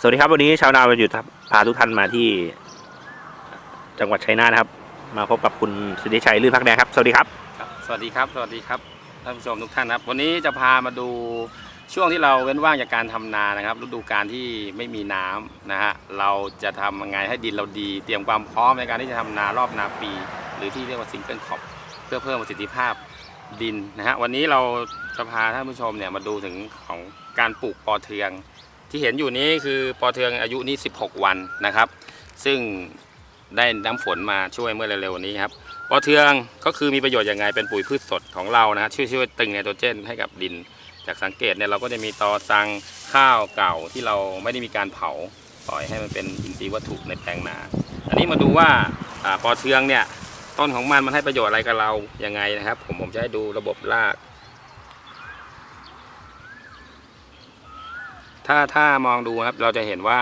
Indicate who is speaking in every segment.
Speaker 1: สวัสดีครับวันนี้ชาวนาวันหยุดพาทุกท่านมาที่ จังหวัดชัยนาทนะครับ มาพบกับคุณสิทธิชัยลื่นพักแดงครับ สวัสดีครับ
Speaker 2: สวัสดีครับ สวัสดีครับท่านผู้ชมทุกท่านครับ วันนี้จะพามาดูช่วงที่เราเว้นว่างจากการทำนานะครับ ฤดูการที่ไม่มีน้ำนะฮะเราจะทำยังไงให้ดินเราดี เตรียมความพร้อมในการที่จะทำนารอบนาปี หรือที่เรียกว่าซิงเกิลครอปเพื่อเพิ่มประสิทธิภาพดินนะฮะวันนี้เราจะพาท่านผู้ชมเนี่ยมาดูถึงของการปลูกปอเทือง ที่เห็นอยู่นี้คือปอเทืองอายุนี่ 16 วันนะครับ ซึ่งได้น้ำฝนมาช่วยเมื่อเร็วๆนี้ครับปอเทืองก็คือมีประโยชน์ยังไงเป็นปุ๋ยพืชสดของเรานะฮะช่วยช่วยตึงไนโตรเจนให้กับดิน จากสังเกตเนี่ยเราก็จะมีตอสังข้าวเก่าที่เราไม่ได้มีการเผาปล่อยให้มันเป็นอินทรีย์วัตถุในแปลงนา อันนี้มาดูว่าอาปอเทืองเนี่ยต้นของมันมันให้ประโยชน์อะไรกับเรายังไงนะครับ ผมผมจะให้ดูระบบราก ถ้าถ้ามองดูครับเราจะเห็นว่า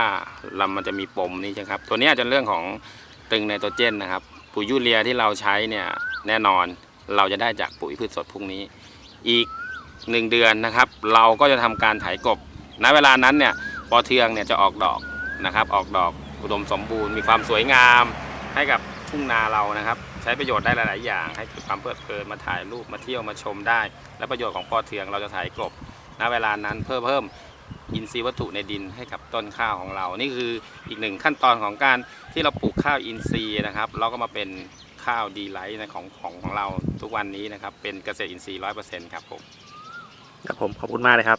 Speaker 2: ลำมันจะมีปมนี่ใช่ครับ ตัวนี้จะเรื่องของตึงไนโตรเจนนะครับ ปุ๋ยยูเรียที่เราใช้เนี่ยแน่นอนเราจะได้จากปุ๋ยพืชสดพวกนี้ อีกหนึ่งเดือนนะครับ เราก็จะทำการไถกบณเวลานั้นเนี่ยปอเทืองเนี่ยจะออกดอกนะครับ ออกดอกอุดมสมบูรณ์มีความสวยงามให้กับทุ่งนาเรานะครับ ใช้ประโยชน์ได้หลาย ๆ อย่าง ให้เกิดความเพลิดเพลินมาถ่ายรูปมาเที่ยวมาชมได้ และประโยชน์ของปอเทืองเราจะไถกบณเวลานั้นเพื่อเพิ่ม อินทรีย์วัตถุในดินให้กับต้นข้าวของเรา นี่คืออีกหนึ่งขั้นตอนของการที่เราปลูกข้าวอินทรีย์นะครับ เราก็มาเป็นข้าวดีไลท์ในของของของเราทุกวันนี้นะครับ เป็นเกษตรอินทรีย์ร้อยเปอร์เซ็นต์ครับผม
Speaker 1: ครับผมขอบคุณมากเลยครับ